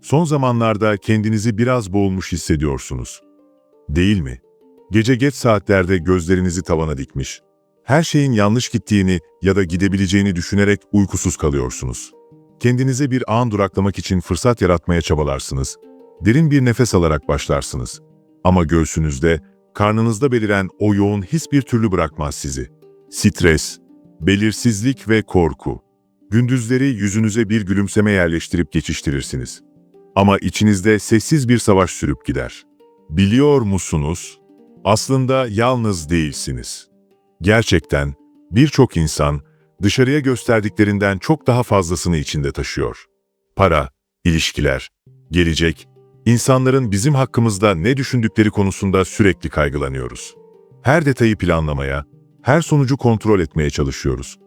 Son zamanlarda kendinizi biraz boğulmuş hissediyorsunuz. Değil mi? Gece geç saatlerde gözlerinizi tavana dikmiş. Her şeyin yanlış gittiğini ya da gidebileceğini düşünerek uykusuz kalıyorsunuz. Kendinize bir an duraklamak için fırsat yaratmaya çabalarsınız. Derin bir nefes alarak başlarsınız. Ama göğsünüzde, karnınızda beliren o yoğun his bir türlü bırakmaz sizi. Stres, belirsizlik ve korku. Gündüzleri yüzünüze bir gülümseme yerleştirip geçiştirirsiniz. Ama içinizde sessiz bir savaş sürüp gider. Biliyor musunuz? Aslında yalnız değilsiniz. Gerçekten birçok insan dışarıya gösterdiklerinden çok daha fazlasını içinde taşıyor. Para, ilişkiler, gelecek, insanların bizim hakkımızda ne düşündükleri konusunda sürekli kaygılanıyoruz. Her detayı planlamaya, her sonucu kontrol etmeye çalışıyoruz.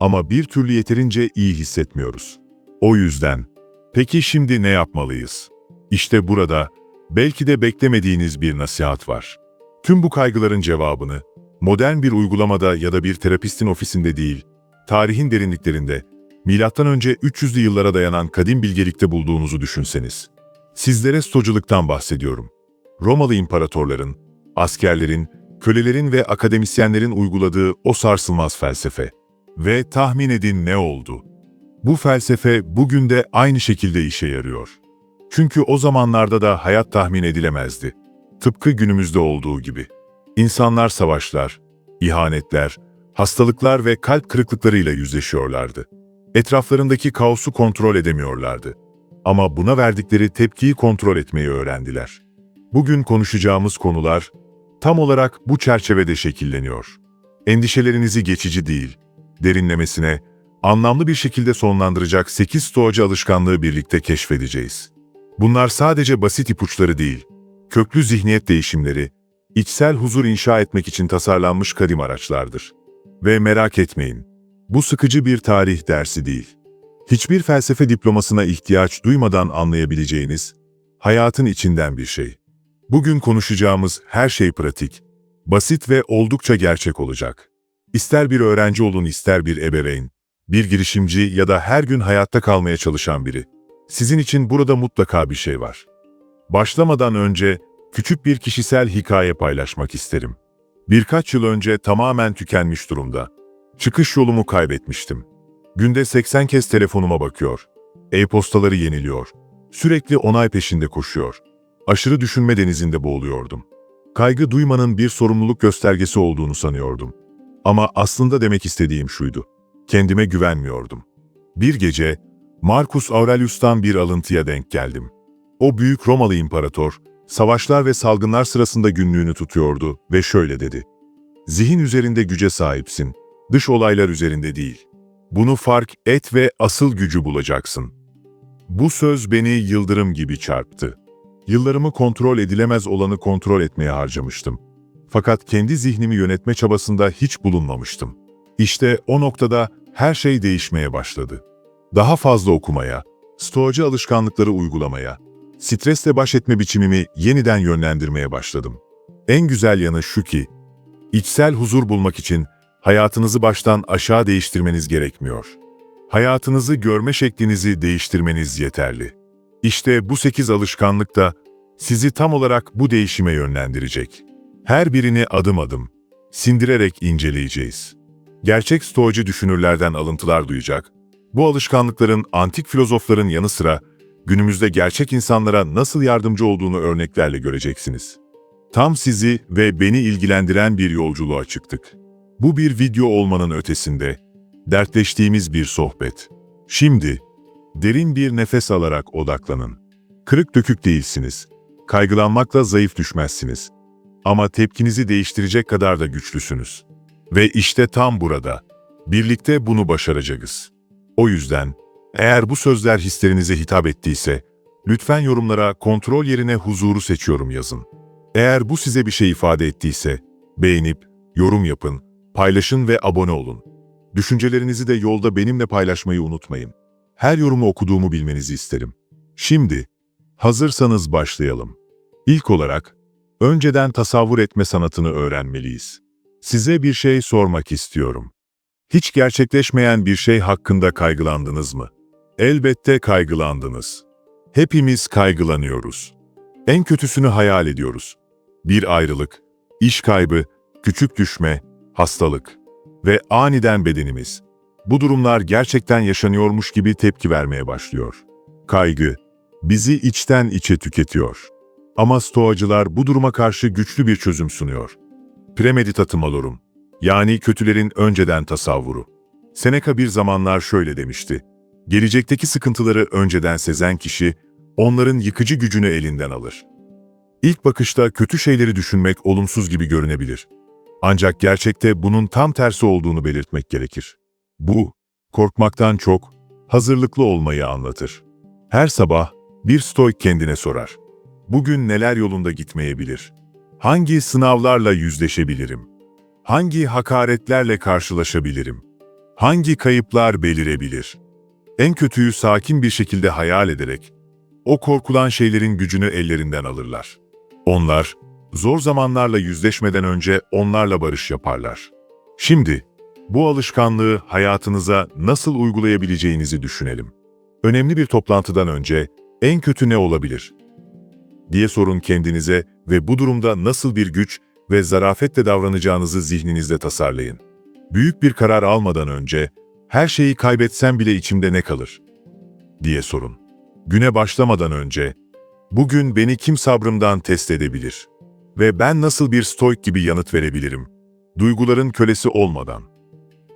Ama bir türlü yeterince iyi hissetmiyoruz. O yüzden, peki şimdi ne yapmalıyız? İşte burada, belki de beklemediğiniz bir nasihat var. Tüm bu kaygıların cevabını, modern bir uygulamada ya da bir terapistin ofisinde değil, tarihin derinliklerinde, M.Ö. 300'lü yıllara dayanan kadim bilgelikte bulduğunuzu düşünseniz. Sizlere stoculuktan bahsediyorum. Romalı imparatorların, askerlerin, kölelerin ve akademisyenlerin uyguladığı o sarsılmaz felsefe. Ve tahmin edin ne oldu? Bu felsefe bugün de aynı şekilde işe yarıyor. Çünkü o zamanlarda da hayat tahmin edilemezdi. Tıpkı günümüzde olduğu gibi. İnsanlar savaşlar, ihanetler, hastalıklar ve kalp kırıklıklarıyla yüzleşiyorlardı. Etraflarındaki kaosu kontrol edemiyorlardı. Ama buna verdikleri tepkiyi kontrol etmeyi öğrendiler. Bugün konuşacağımız konular tam olarak bu çerçevede şekilleniyor. Endişelerinizi geçici değil, derinlemesine, anlamlı bir şekilde sonlandıracak 8 stoacı alışkanlığı birlikte keşfedeceğiz. Bunlar sadece basit ipuçları değil, köklü zihniyet değişimleri, içsel huzur inşa etmek için tasarlanmış kadim araçlardır. Ve merak etmeyin, bu sıkıcı bir tarih dersi değil. Hiçbir felsefe diplomasına ihtiyaç duymadan anlayabileceğiniz, hayatın içinden bir şey. Bugün konuşacağımız her şey pratik, basit ve oldukça gerçek olacak. İster bir öğrenci olun ister bir ebeveyn, bir girişimci ya da her gün hayatta kalmaya çalışan biri. Sizin için burada mutlaka bir şey var. Başlamadan önce küçük bir kişisel hikaye paylaşmak isterim. Birkaç yıl önce tamamen tükenmiş durumda. Çıkış yolumu kaybetmiştim. Günde 80 kez telefonuma bakıyor. E-postaları yeniliyor. Sürekli onay peşinde koşuyor. Aşırı düşünme denizinde boğuluyordum. Kaygı duymanın bir sorumluluk göstergesi olduğunu sanıyordum. Ama aslında demek istediğim şuydu. Kendime güvenmiyordum. Bir gece Marcus Aurelius'tan bir alıntıya denk geldim. O büyük Romalı imparator, savaşlar ve salgınlar sırasında günlüğünü tutuyordu ve şöyle dedi. Zihin üzerinde güce sahipsin, dış olaylar üzerinde değil. Bunu fark et ve asıl gücü bulacaksın. Bu söz beni yıldırım gibi çarptı. Yıllarımı kontrol edilemez olanı kontrol etmeye harcamıştım. Fakat kendi zihnimi yönetme çabasında hiç bulunmamıştım. İşte o noktada her şey değişmeye başladı. Daha fazla okumaya, stoacı alışkanlıkları uygulamaya, stresle baş etme biçimimi yeniden yönlendirmeye başladım. En güzel yanı şu ki, içsel huzur bulmak için hayatınızı baştan aşağı değiştirmeniz gerekmiyor. Hayatınızı görme şeklinizi değiştirmeniz yeterli. İşte bu sekiz alışkanlık da sizi tam olarak bu değişime yönlendirecek. Her birini adım adım, sindirerek inceleyeceğiz. Gerçek stoacı düşünürlerden alıntılar duyacak, bu alışkanlıkların antik filozofların yanı sıra günümüzde gerçek insanlara nasıl yardımcı olduğunu örneklerle göreceksiniz. Tam sizi ve beni ilgilendiren bir yolculuğa çıktık. Bu bir video olmanın ötesinde, dertleştiğimiz bir sohbet. Şimdi, derin bir nefes alarak odaklanın. Kırık dökük değilsiniz. Kaygılanmakla zayıf düşmezsiniz. Ama tepkinizi değiştirecek kadar da güçlüsünüz. Ve işte tam burada. Birlikte bunu başaracağız. O yüzden, eğer bu sözler hislerinize hitap ettiyse, lütfen yorumlara kontrol yerine huzuru seçiyorum yazın. Eğer bu size bir şey ifade ettiyse, beğenip, yorum yapın, paylaşın ve abone olun. Düşüncelerinizi de yolda benimle paylaşmayı unutmayın. Her yorumu okuduğumu bilmenizi isterim. Şimdi, hazırsanız başlayalım. İlk olarak, önceden tasavvur etme sanatını öğrenmeliyiz. Size bir şey sormak istiyorum. Hiç gerçekleşmeyen bir şey hakkında kaygılandınız mı? Elbette kaygılandınız. Hepimiz kaygılanıyoruz. En kötüsünü hayal ediyoruz. Bir ayrılık, iş kaybı, küçük düşme, hastalık ve aniden bedenimiz. Bu durumlar gerçekten yaşanıyormuş gibi tepki vermeye başlıyor. Kaygı, bizi içten içe tüketiyor. Ama stoacılar bu duruma karşı güçlü bir çözüm sunuyor. Premeditatım olurum. Yani kötülerin önceden tasavvuru. Seneca bir zamanlar şöyle demişti. Gelecekteki sıkıntıları önceden sezen kişi, onların yıkıcı gücünü elinden alır. İlk bakışta kötü şeyleri düşünmek olumsuz gibi görünebilir. Ancak gerçekte bunun tam tersi olduğunu belirtmek gerekir. Bu, korkmaktan çok, hazırlıklı olmayı anlatır. Her sabah bir stoik kendine sorar. Bugün neler yolunda gitmeyebilir? Hangi sınavlarla yüzleşebilirim? Hangi hakaretlerle karşılaşabilirim? Hangi kayıplar belirebilir? En kötüyü sakin bir şekilde hayal ederek, o korkulan şeylerin gücünü ellerinden alırlar. Onlar, zor zamanlarla yüzleşmeden önce onlarla barış yaparlar. Şimdi, bu alışkanlığı hayatınıza nasıl uygulayabileceğinizi düşünelim. Önemli bir toplantıdan önce en kötü ne olabilir? diye sorun kendinize ve bu durumda nasıl bir güç ve zarafetle davranacağınızı zihninizde tasarlayın. Büyük bir karar almadan önce, her şeyi kaybetsem bile içimde ne kalır? diye sorun. Güne başlamadan önce, bugün beni kim sabrımdan test edebilir? Ve ben nasıl bir stoik gibi yanıt verebilirim? Duyguların kölesi olmadan.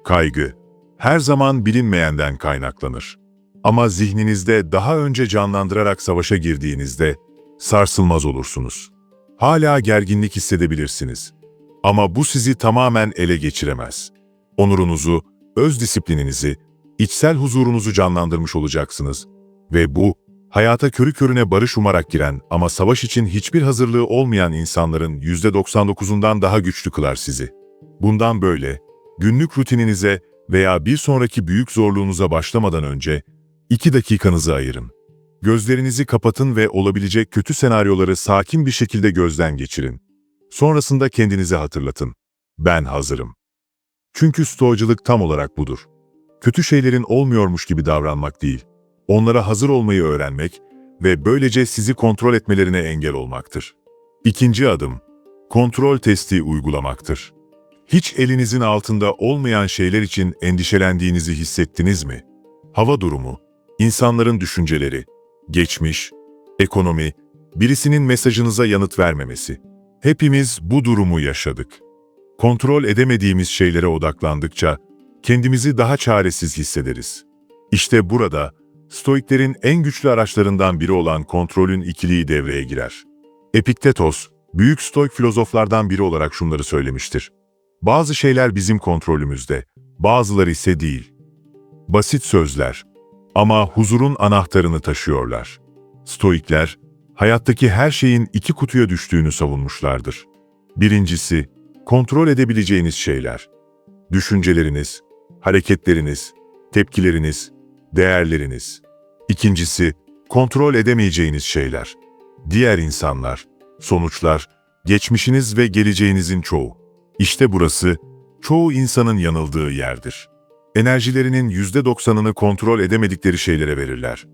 Kaygı, her zaman bilinmeyenden kaynaklanır. Ama zihninizde daha önce canlandırarak savaşa girdiğinizde sarsılmaz olursunuz. Hala gerginlik hissedebilirsiniz. Ama bu sizi tamamen ele geçiremez. Onurunuzu, öz disiplininizi, içsel huzurunuzu canlandırmış olacaksınız ve bu, hayata körü körüne barış umarak giren ama savaş için hiçbir hazırlığı olmayan insanların %99'undan daha güçlü kılar sizi. Bundan böyle, günlük rutininize veya bir sonraki büyük zorluğunuza başlamadan önce iki dakikanızı ayırın. Gözlerinizi kapatın ve olabilecek kötü senaryoları sakin bir şekilde gözden geçirin. Sonrasında kendinize hatırlatın. Ben hazırım. Çünkü stoacılık tam olarak budur. Kötü şeylerin olmuyormuş gibi davranmak değil, onlara hazır olmayı öğrenmek ve böylece sizi kontrol etmelerine engel olmaktır. İkinci adım, kontrol testi uygulamaktır. Hiç elinizin altında olmayan şeyler için endişelendiğinizi hissettiniz mi? Hava durumu, insanların düşünceleri, geçmiş, ekonomi, birisinin mesajınıza yanıt vermemesi. Hepimiz bu durumu yaşadık. Kontrol edemediğimiz şeylere odaklandıkça kendimizi daha çaresiz hissederiz. İşte burada Stoiklerin en güçlü araçlarından biri olan kontrolün ikiliği devreye girer. Epiktetos, büyük Stoik filozoflardan biri olarak şunları söylemiştir. Bazı şeyler bizim kontrolümüzde, bazıları ise değil. Basit sözler ama huzurun anahtarını taşıyorlar. Stoikler, hayattaki her şeyin iki kutuya düştüğünü savunmuşlardır. Birincisi, kontrol edebileceğiniz şeyler. Düşünceleriniz, hareketleriniz, tepkileriniz, değerleriniz. İkincisi, kontrol edemeyeceğiniz şeyler. Diğer insanlar, sonuçlar, geçmişiniz ve geleceğinizin çoğu. İşte burası, çoğu insanın yanıldığı yerdir. Enerjilerinin %90'ını kontrol edemedikleri şeylere verirler.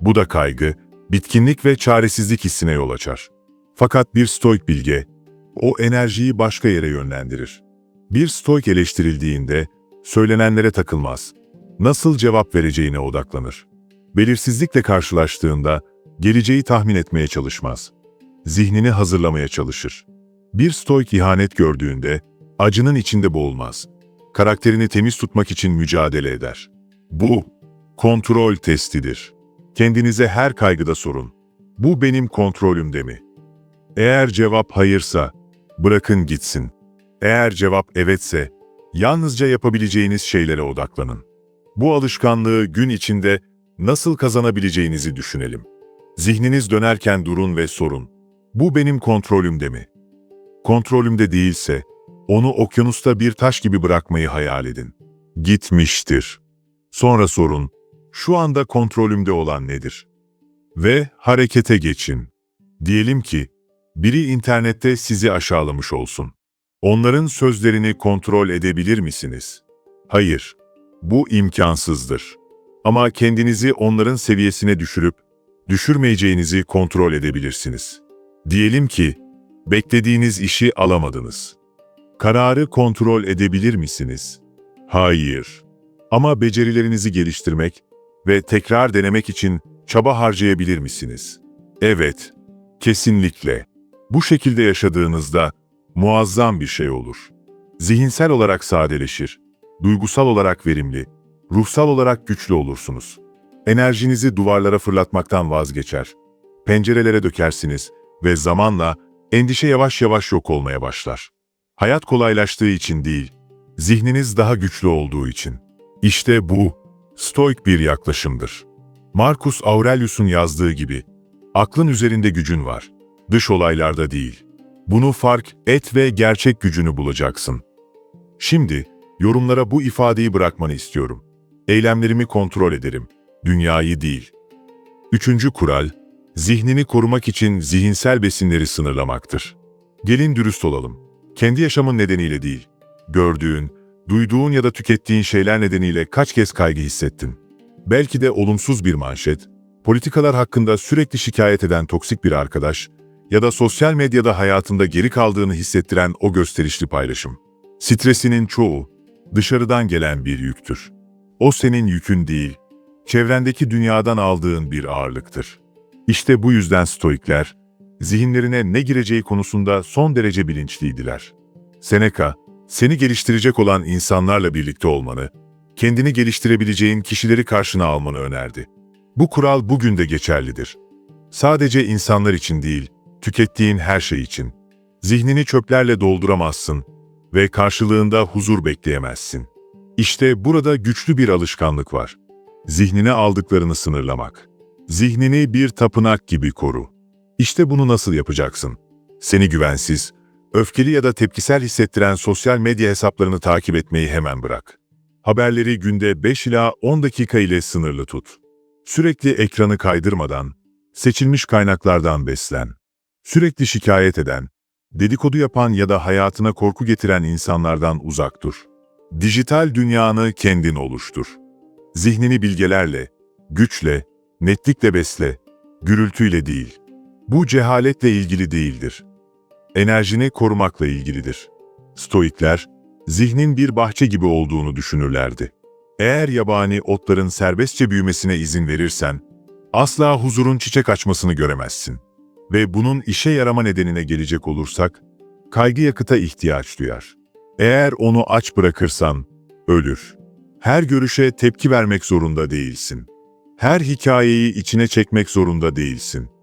Bu da kaygı, bitkinlik ve çaresizlik hissine yol açar. Fakat bir stoik bilge, o enerjiyi başka yere yönlendirir. Bir stoik eleştirildiğinde, söylenenlere takılmaz. Nasıl cevap vereceğine odaklanır. Belirsizlikle karşılaştığında, geleceği tahmin etmeye çalışmaz. Zihnini hazırlamaya çalışır. Bir stoik ihanet gördüğünde, acının içinde boğulmaz. Karakterini temiz tutmak için mücadele eder. Bu, kontrol testidir. Kendinize her kaygıda sorun. Bu benim kontrolümde mi? Eğer cevap hayırsa, bırakın gitsin. Eğer cevap evetse, yalnızca yapabileceğiniz şeylere odaklanın. Bu alışkanlığı gün içinde nasıl kazanabileceğinizi düşünelim. Zihniniz dönerken durun ve sorun. Bu benim kontrolümde mi? Kontrolümde değilse, onu okyanusta bir taş gibi bırakmayı hayal edin. Gitmiştir. Sonra sorun, şu anda kontrolümde olan nedir? Ve harekete geçin. Diyelim ki, biri internette sizi aşağılamış olsun. Onların sözlerini kontrol edebilir misiniz? Hayır, bu imkansızdır. Ama kendinizi onların seviyesine düşürüp, düşürmeyeceğinizi kontrol edebilirsiniz. Diyelim ki, beklediğiniz işi alamadınız. Kararı kontrol edebilir misiniz? Hayır. Ama becerilerinizi geliştirmek ve tekrar denemek için çaba harcayabilir misiniz? Evet, kesinlikle. Bu şekilde yaşadığınızda muazzam bir şey olur. Zihinsel olarak sadeleşir, duygusal olarak verimli, ruhsal olarak güçlü olursunuz. Enerjinizi duvarlara fırlatmaktan vazgeçer. Pencerelere dökersiniz ve zamanla endişe yavaş yavaş yok olmaya başlar. Hayat kolaylaştığı için değil, zihniniz daha güçlü olduğu için. İşte bu, stoik bir yaklaşımdır. Marcus Aurelius'un yazdığı gibi, aklın üzerinde gücün var, dış olaylarda değil. Bunu fark et ve gerçek gücünü bulacaksın. Şimdi, yorumlara bu ifadeyi bırakmanı istiyorum. Eylemlerimi kontrol ederim, dünyayı değil. Üçüncü kural, zihnini korumak için zihinsel besinleri sınırlamaktır. Gelin dürüst olalım. Kendi yaşamın nedeniyle değil, gördüğün, duyduğun ya da tükettiğin şeyler nedeniyle kaç kez kaygı hissettin? Belki de olumsuz bir manşet, politikalar hakkında sürekli şikayet eden toksik bir arkadaş ya da sosyal medyada hayatında geri kaldığını hissettiren o gösterişli paylaşım. Stresinin çoğu dışarıdan gelen bir yüktür. O senin yükün değil, çevrendeki dünyadan aldığın bir ağırlıktır. İşte bu yüzden stoikler, zihinlerine ne gireceği konusunda son derece bilinçliydiler. Seneca, seni geliştirecek olan insanlarla birlikte olmanı, kendini geliştirebileceğin kişileri karşına almanı önerdi. Bu kural bugün de geçerlidir. Sadece insanlar için değil, tükettiğin her şey için. Zihnini çöplerle dolduramazsın ve karşılığında huzur bekleyemezsin. İşte burada güçlü bir alışkanlık var. Zihnine aldıklarını sınırlamak. Zihnini bir tapınak gibi koru. İşte bunu nasıl yapacaksın? Seni güvensiz, öfkeli ya da tepkisel hissettiren sosyal medya hesaplarını takip etmeyi hemen bırak. Haberleri günde 5 ila 10 dakika ile sınırlı tut. Sürekli ekranı kaydırmadan, seçilmiş kaynaklardan beslen. Sürekli şikayet eden, dedikodu yapan ya da hayatına korku getiren insanlardan uzak dur. Dijital dünyanı kendin oluştur. Zihnini bilgelerle, güçle, netlikle besle, gürültüyle değil. Bu cehaletle ilgili değildir. Enerjini korumakla ilgilidir. Stoikler, zihnin bir bahçe gibi olduğunu düşünürlerdi. Eğer yabani otların serbestçe büyümesine izin verirsen, asla huzurun çiçek açmasını göremezsin. Ve bunun işe yarama nedenine gelecek olursak, kaygı yakıta ihtiyaç duyar. Eğer onu aç bırakırsan, ölür. Her görüşe tepki vermek zorunda değilsin. Her hikayeyi içine çekmek zorunda değilsin.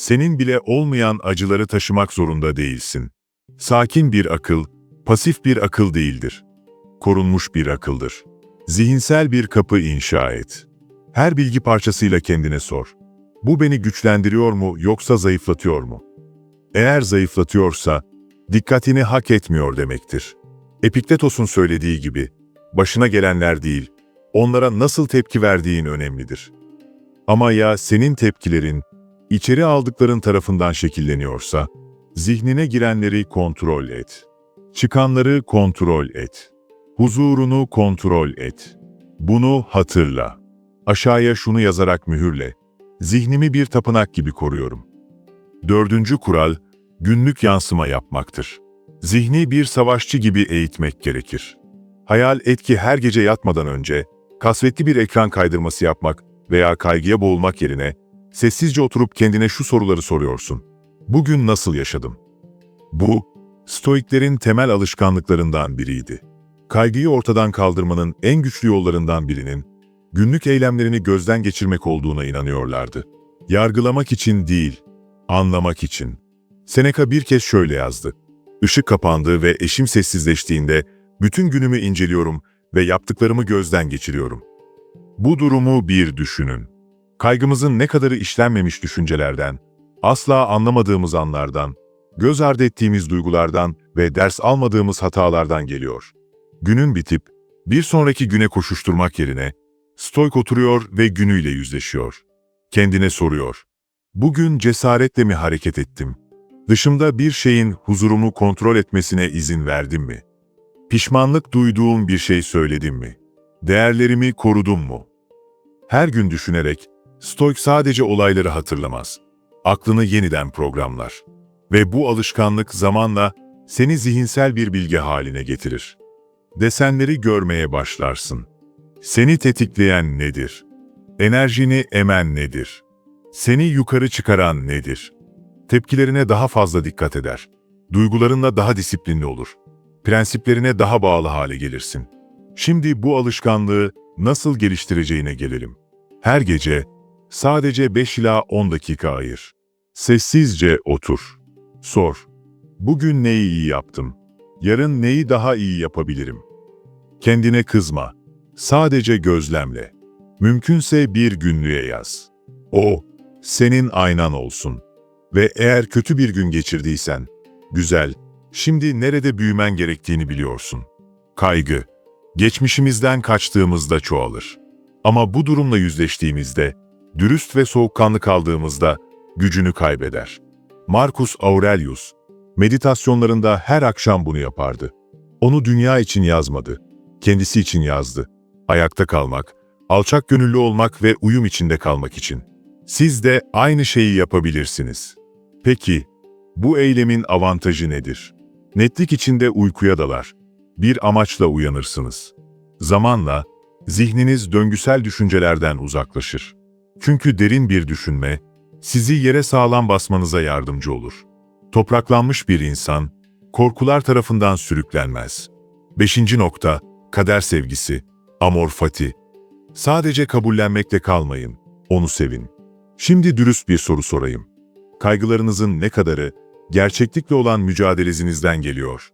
Senin bile olmayan acıları taşımak zorunda değilsin. Sakin bir akıl, pasif bir akıl değildir. Korunmuş bir akıldır. Zihinsel bir kapı inşa et. Her bilgi parçasıyla kendine sor. Bu beni güçlendiriyor mu yoksa zayıflatıyor mu? Eğer zayıflatıyorsa, dikkatini hak etmiyor demektir. Epiktetos'un söylediği gibi, başına gelenler değil, onlara nasıl tepki verdiğin önemlidir. Ama ya senin tepkilerin, içeri aldıkların tarafından şekilleniyorsa, zihnine girenleri kontrol et. Çıkanları kontrol et. Huzurunu kontrol et. Bunu hatırla. Aşağıya şunu yazarak mühürle. Zihnimi bir tapınak gibi koruyorum. Dördüncü kural, günlük yansıma yapmaktır. Zihni bir savaşçı gibi eğitmek gerekir. Hayal et ki her gece yatmadan önce, kasvetli bir ekran kaydırması yapmak veya kaygıya boğulmak yerine, sessizce oturup kendine şu soruları soruyorsun. Bugün nasıl yaşadım? Bu, Stoiklerin temel alışkanlıklarından biriydi. Kaygıyı ortadan kaldırmanın en güçlü yollarından birinin, günlük eylemlerini gözden geçirmek olduğuna inanıyorlardı. Yargılamak için değil, anlamak için. Seneca bir kez şöyle yazdı. Işık kapandı ve eşim sessizleştiğinde bütün günümü inceliyorum ve yaptıklarımı gözden geçiriyorum. Bu durumu bir düşünün. Kaygımızın ne kadarı işlenmemiş düşüncelerden, asla anlamadığımız anlardan, göz ardı ettiğimiz duygulardan ve ders almadığımız hatalardan geliyor. Günün bitip, bir sonraki güne koşuşturmak yerine, stoik oturuyor ve günüyle yüzleşiyor. Kendine soruyor. Bugün cesaretle mi hareket ettim? Dışımda bir şeyin huzurumu kontrol etmesine izin verdim mi? Pişmanlık duyduğum bir şey söyledim mi? Değerlerimi korudum mu? Her gün düşünerek, Stoik sadece olayları hatırlamaz. Aklını yeniden programlar. Ve bu alışkanlık zamanla seni zihinsel bir bilge haline getirir. Desenleri görmeye başlarsın. Seni tetikleyen nedir? Enerjini emen nedir? Seni yukarı çıkaran nedir? Tepkilerine daha fazla dikkat eder. Duygularınla daha disiplinli olur. Prensiplerine daha bağlı hale gelirsin. Şimdi bu alışkanlığı nasıl geliştireceğine gelelim. Her gece sadece 5 ila 10 dakika ayır. Sessizce otur. Sor. Bugün neyi iyi yaptım? Yarın neyi daha iyi yapabilirim? Kendine kızma. Sadece gözlemle. Mümkünse bir günlüğe yaz. O, senin aynan olsun. Ve eğer kötü bir gün geçirdiysen, güzel, şimdi nerede büyümen gerektiğini biliyorsun. Kaygı, geçmişimizden kaçtığımızda çoğalır. Ama bu durumla yüzleştiğimizde, dürüst ve soğukkanlı kaldığımızda gücünü kaybeder. Marcus Aurelius, meditasyonlarında her akşam bunu yapardı. Onu dünya için yazmadı, kendisi için yazdı. Ayakta kalmak, alçak gönüllü olmak ve uyum içinde kalmak için. Siz de aynı şeyi yapabilirsiniz. Peki, bu eylemin avantajı nedir? Netlik içinde uykuya dalar. Bir amaçla uyanırsınız. Zamanla, zihniniz döngüsel düşüncelerden uzaklaşır. Çünkü derin bir düşünme, sizi yere sağlam basmanıza yardımcı olur. Topraklanmış bir insan, korkular tarafından sürüklenmez. Beşinci nokta, kader sevgisi, amor fati. Sadece kabullenmekle kalmayın, onu sevin. Şimdi dürüst bir soru sorayım. Kaygılarınızın ne kadarı gerçeklikle olan mücadelezinizden geliyor?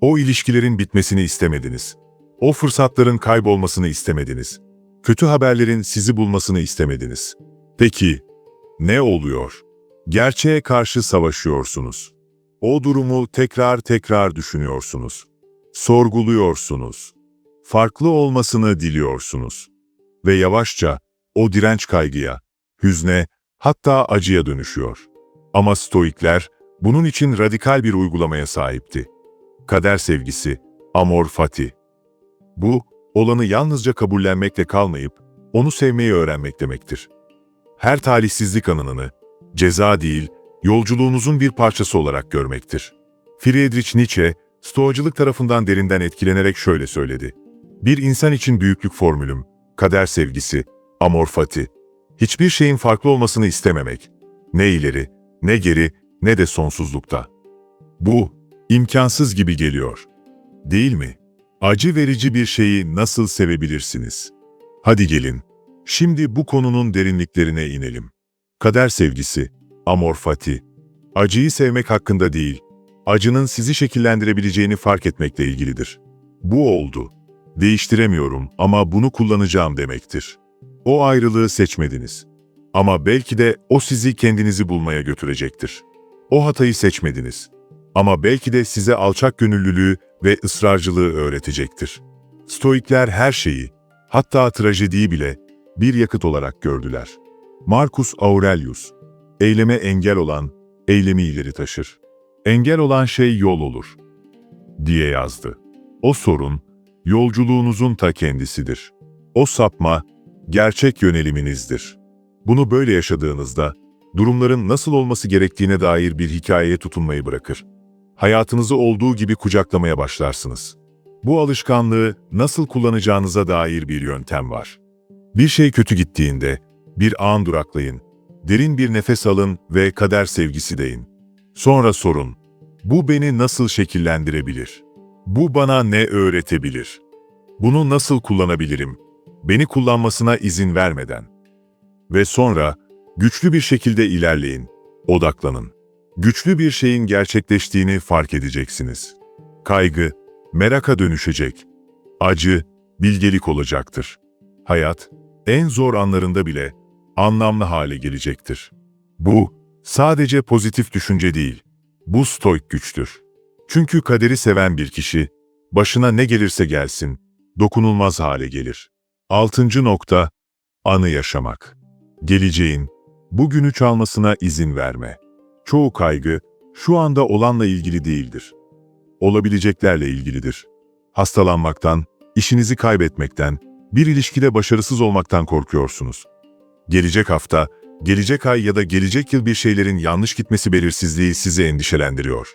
O ilişkilerin bitmesini istemediniz. O fırsatların kaybolmasını istemediniz. Kötü haberlerin sizi bulmasını istemediniz. Peki, ne oluyor? Gerçeğe karşı savaşıyorsunuz. O durumu tekrar tekrar düşünüyorsunuz. Sorguluyorsunuz. Farklı olmasını diliyorsunuz. Ve yavaşça o direnç kaygıya, hüzne, hatta acıya dönüşüyor. Ama Stoikler bunun için radikal bir uygulamaya sahipti. Kader sevgisi, amor fati. Bu, olanı yalnızca kabullenmekle kalmayıp, onu sevmeyi öğrenmek demektir. Her talihsizlik anını, ceza değil, yolculuğunuzun bir parçası olarak görmektir. Friedrich Nietzsche, Stoacılık tarafından derinden etkilenerek şöyle söyledi. Bir insan için büyüklük formülüm, kader sevgisi, amor fati. Hiçbir şeyin farklı olmasını istememek. Ne ileri, ne geri, ne de sonsuzlukta. Bu, imkansız gibi geliyor. Değil mi? Acı verici bir şeyi nasıl sevebilirsiniz? Hadi gelin, şimdi bu konunun derinliklerine inelim. Kader sevgisi, amor fati. Acıyı sevmek hakkında değil, acının sizi şekillendirebileceğini fark etmekle ilgilidir. Bu oldu. Değiştiremiyorum ama bunu kullanacağım demektir. O ayrılığı seçmediniz. Ama belki de o sizi kendinizi bulmaya götürecektir. O hatayı seçmediniz. Ama belki de size alçak gönüllülüğü ve ısrarcılığı öğretecektir. Stoikler her şeyi, hatta trajediyi bile bir yakıt olarak gördüler. Marcus Aurelius, eyleme engel olan, eylemi ileri taşır. Engel olan şey yol olur, diye yazdı. O sorun, yolculuğunuzun ta kendisidir. O sapma, gerçek yöneliminizdir. Bunu böyle yaşadığınızda, durumların nasıl olması gerektiğine dair bir hikayeye tutunmayı bırakır. Hayatınızı olduğu gibi kucaklamaya başlarsınız. Bu alışkanlığı nasıl kullanacağınıza dair bir yöntem var. Bir şey kötü gittiğinde, bir an duraklayın, derin bir nefes alın ve kader sevgisi deyin. Sonra sorun, bu beni nasıl şekillendirebilir? Bu bana ne öğretebilir? Bunu nasıl kullanabilirim? Beni kullanmasına izin vermeden. Ve sonra güçlü bir şekilde ilerleyin, odaklanın. Güçlü bir şeyin gerçekleştiğini fark edeceksiniz. Kaygı, meraka dönüşecek. Acı, bilgelik olacaktır. Hayat, en zor anlarında bile anlamlı hale gelecektir. Bu, sadece pozitif düşünce değil, bu stoik güçtür. Çünkü kaderi seven bir kişi, başına ne gelirse gelsin, dokunulmaz hale gelir. Altıncı nokta, anı yaşamak. Geleceğin, bugünü çalmasına izin verme. Çoğu kaygı, şu anda olanla ilgili değildir. Olabileceklerle ilgilidir. Hastalanmaktan, işinizi kaybetmekten, bir ilişkide başarısız olmaktan korkuyorsunuz. Gelecek hafta, gelecek ay ya da gelecek yıl bir şeylerin yanlış gitmesi belirsizliği sizi endişelendiriyor.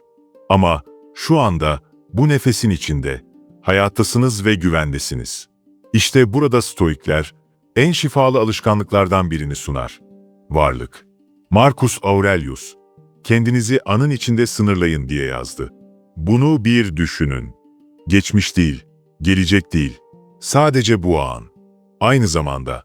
Ama şu anda bu nefesin içinde hayattasınız ve güvendesiniz. İşte burada stoikler en şifalı alışkanlıklardan birini sunar. Varlık. Marcus Aurelius, kendinizi anın içinde sınırlayın diye yazdı. Bunu bir düşünün. Geçmiş değil, gelecek değil. Sadece bu an. Aynı zamanda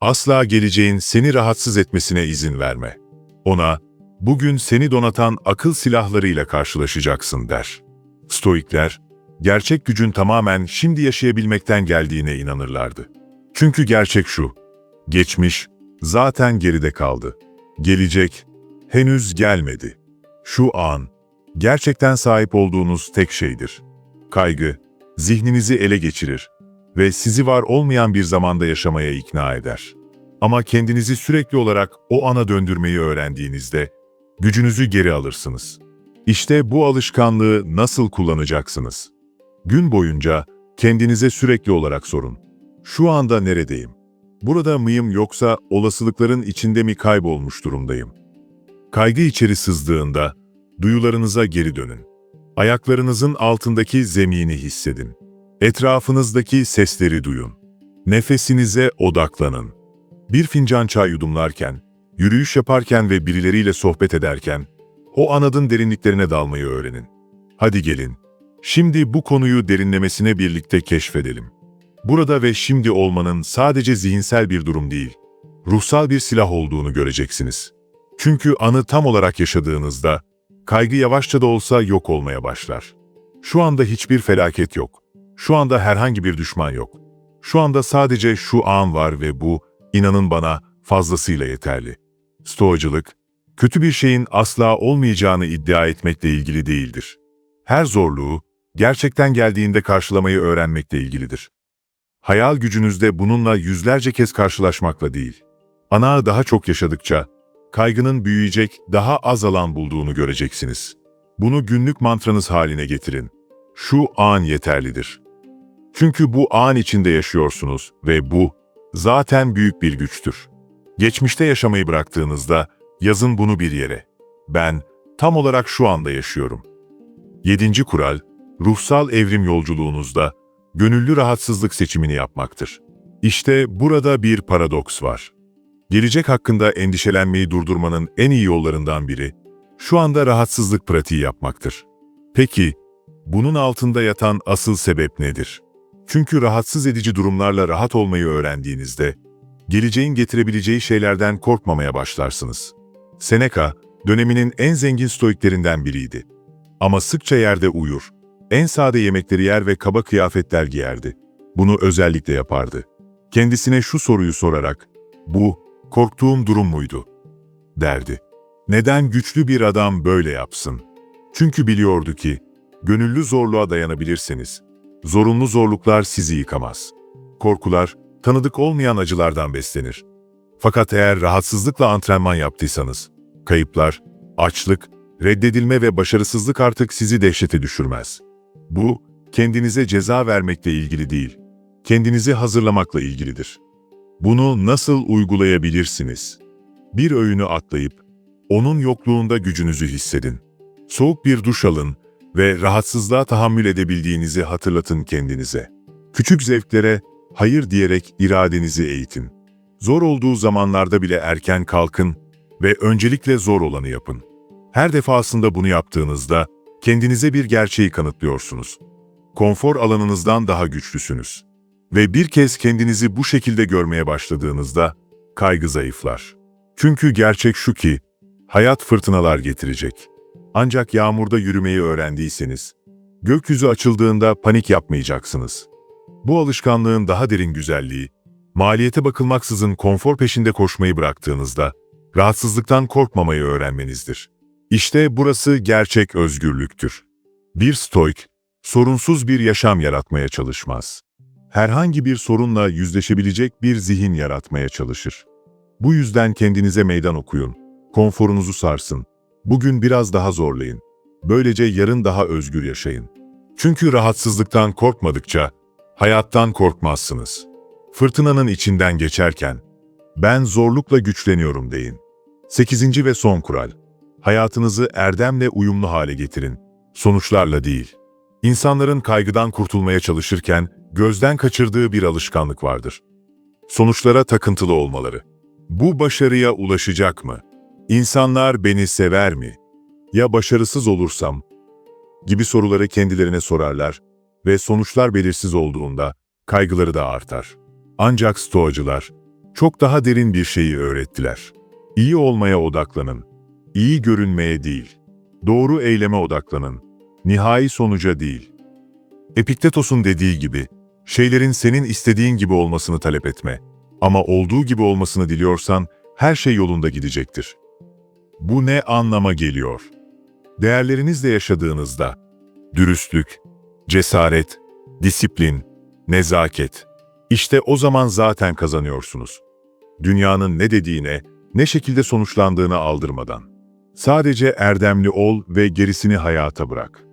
asla geleceğin seni rahatsız etmesine izin verme. Ona, bugün seni donatan akıl silahlarıyla karşılaşacaksın der. Stoikler, gerçek gücün tamamen şimdi yaşayabilmekten geldiğine inanırlardı. Çünkü gerçek şu, geçmiş zaten geride kaldı. Gelecek henüz gelmedi. Şu an, gerçekten sahip olduğunuz tek şeydir. Kaygı, zihninizi ele geçirir ve sizi var olmayan bir zamanda yaşamaya ikna eder. Ama kendinizi sürekli olarak o ana döndürmeyi öğrendiğinizde, gücünüzü geri alırsınız. İşte bu alışkanlığı nasıl kullanacaksınız? Gün boyunca kendinize sürekli olarak sorun. Şu anda neredeyim? Burada mıyım yoksa olasılıkların içinde mi kaybolmuş durumdayım? Kaygı içeri sızdığında duyularınıza geri dönün. Ayaklarınızın altındaki zemini hissedin. Etrafınızdaki sesleri duyun. Nefesinize odaklanın. Bir fincan çay yudumlarken, yürüyüş yaparken ve birileriyle sohbet ederken, o anadın derinliklerine dalmayı öğrenin. Hadi gelin, şimdi bu konuyu derinlemesine birlikte keşfedelim. Burada ve şimdi olmanın sadece zihinsel bir durum değil, ruhsal bir silah olduğunu göreceksiniz. Çünkü anı tam olarak yaşadığınızda, kaygı yavaşça da olsa yok olmaya başlar. Şu anda hiçbir felaket yok. Şu anda herhangi bir düşman yok. Şu anda sadece şu an var ve bu, inanın bana, fazlasıyla yeterli. Stoacılık, kötü bir şeyin asla olmayacağını iddia etmekle ilgili değildir. Her zorluğu, gerçekten geldiğinde karşılamayı öğrenmekle ilgilidir. Hayal gücünüzde bununla yüzlerce kez karşılaşmakla değil. Anağı daha çok yaşadıkça, kaygının büyüyecek, daha az alan bulduğunu göreceksiniz. Bunu günlük mantranız haline getirin. Şu an yeterlidir. Çünkü bu an içinde yaşıyorsunuz ve bu zaten büyük bir güçtür. Geçmişte yaşamayı bıraktığınızda yazın bunu bir yere. Ben tam olarak şu anda yaşıyorum. Yedinci kural, ruhsal evrim yolculuğunuzda gönüllü rahatsızlık seçimini yapmaktır. İşte burada bir paradoks var. Gelecek hakkında endişelenmeyi durdurmanın en iyi yollarından biri, şu anda rahatsızlık pratiği yapmaktır. Peki, bunun altında yatan asıl sebep nedir? Çünkü rahatsız edici durumlarla rahat olmayı öğrendiğinizde, geleceğin getirebileceği şeylerden korkmamaya başlarsınız. Seneca, döneminin en zengin stoiklerinden biriydi. Ama sıkça yerde uyur, en sade yemekleri yer ve kaba kıyafetler giyerdi. Bunu özellikle yapardı. Kendisine şu soruyu sorarak, bu, korktuğum durum muydu? derdi. Neden güçlü bir adam böyle yapsın? Çünkü biliyordu ki, gönüllü zorluğa dayanabilirseniz, zorunlu zorluklar sizi yıkamaz. Korkular, tanıdık olmayan acılardan beslenir. Fakat eğer rahatsızlıkla antrenman yaptıysanız, kayıplar, açlık, reddedilme ve başarısızlık artık sizi dehşete düşürmez. Bu, kendinize ceza vermekle ilgili değil, kendinizi hazırlamakla ilgilidir. Bunu nasıl uygulayabilirsiniz? Bir öğünü atlayıp, onun yokluğunda gücünüzü hissedin. Soğuk bir duş alın ve rahatsızlığa tahammül edebildiğinizi hatırlatın kendinize. Küçük zevklere hayır diyerek iradenizi eğitin. Zor olduğu zamanlarda bile erken kalkın ve öncelikle zor olanı yapın. Her defasında bunu yaptığınızda kendinize bir gerçeği kanıtlıyorsunuz. Konfor alanınızdan daha güçlüsünüz. Ve bir kez kendinizi bu şekilde görmeye başladığınızda kaygı zayıflar. Çünkü gerçek şu ki, hayat fırtınalar getirecek. Ancak yağmurda yürümeyi öğrendiyseniz, gökyüzü açıldığında panik yapmayacaksınız. Bu alışkanlığın daha derin güzelliği, maliyete bakılmaksızın konfor peşinde koşmayı bıraktığınızda, rahatsızlıktan korkmamayı öğrenmenizdir. İşte burası gerçek özgürlüktür. Bir stoik, sorunsuz bir yaşam yaratmaya çalışmaz. Herhangi bir sorunla yüzleşebilecek bir zihin yaratmaya çalışır. Bu yüzden kendinize meydan okuyun, konforunuzu sarsın, bugün biraz daha zorlayın. Böylece yarın daha özgür yaşayın. Çünkü rahatsızlıktan korkmadıkça hayattan korkmazsınız. Fırtınanın içinden geçerken Ben zorlukla güçleniyorum deyin. 8. ve son kural. Hayatınızı erdemle uyumlu hale getirin. Sonuçlarla değil. İnsanların kaygıdan kurtulmaya çalışırken gözden kaçırdığı bir alışkanlık vardır. Sonuçlara takıntılı olmaları. Bu başarıya ulaşacak mı? İnsanlar beni sever mi? Ya başarısız olursam? Gibi soruları kendilerine sorarlar ve sonuçlar belirsiz olduğunda kaygıları da artar. Ancak stoacılar çok daha derin bir şeyi öğrettiler. İyi olmaya odaklanın. İyi görünmeye değil. Doğru eyleme odaklanın. Nihai sonuca değil. Epiktetos'un dediği gibi, şeylerin senin istediğin gibi olmasını talep etme. Ama olduğu gibi olmasını diliyorsan, her şey yolunda gidecektir. Bu ne anlama geliyor? Değerlerinizle yaşadığınızda, dürüstlük, cesaret, disiplin, nezaket, işte o zaman zaten kazanıyorsunuz. Dünyanın ne dediğine, ne şekilde sonuçlandığına aldırmadan. Sadece erdemli ol ve gerisini hayata bırak.